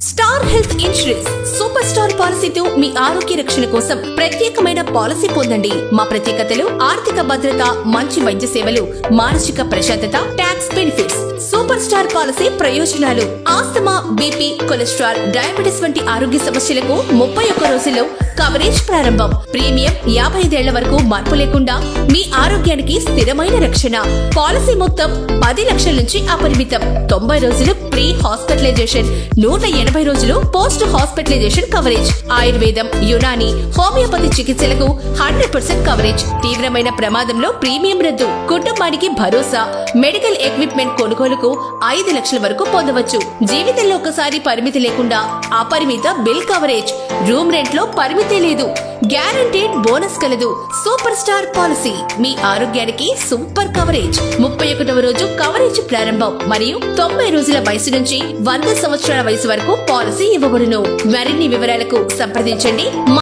Star health insurance super star పాలసీతో మీ ఆరోగ్య రక్షణ కోసం ప్రత్యేకమైన పాలసీ పొందండి. మా ప్రత్యేకతలు ఆర్థిక భద్రత మంచి వైద్య సేవలు మానసిక ప్రశాంతత tax benefits super star policy ప్రయోజనాలు ఆస్తమా బీపీ కొలెస్ట్రాల్ డయాబెటిస్ వంటి ఆరోగ్య సమస్యలకు ముప్పై ఒక్క రోజుల్లో కవరేజ్ ప్రారంభం. ప్రీమియం యాభై ఐదేళ్ళ వరకు మార్పు లేకుండా మీ ఆరోగ్యానికి స్థిరమైన రక్షణ. పాలసీ మొత్తం పది లక్షల నుంచి అపరిమితం. తొంభై రోజులు ప్రీ హాస్పిటలైజేషన్. నూట ఎనభై రోజులు పోస్ట్ హాస్పిటలైజేషన్ కవరేజ్. ఆయుర్వేదం యునాని హోమియోపతి చికిత్సలకు హండ్రెడ్ పర్సెంట్ కవరేజ్. తీవ్రమైన ప్రమాదంలో ప్రీమియం రద్దు. కుటుంబానికి భరోసా. మెడికల్ ఎక్విప్మెంట్ కొనుగోలుకు ఐదు లక్షల వరకు పొందవచ్చు. జీవితంలో ఒకసారి పరిమితి లేకుండా అపరిమిత బిల్ కవరేజ్. రూమ్ రెంట్లో పరిమితి లేదు. గ్యారంటీడ్ బోనస్ కలదు. Super star policy. మీ ఆరోగ్యానికి సూపర్ కవరేజ్. ముప్పై ఒకటవ రోజు కవరేజ్ ప్రారంభం మరియు తొంభై రోజుల వయసు నుంచి వంద సంవత్సరాల వయసు వరకు పాలసీ ఇవ్వబడును. మరిన్ని వివరాలకు సంప్రదించండి.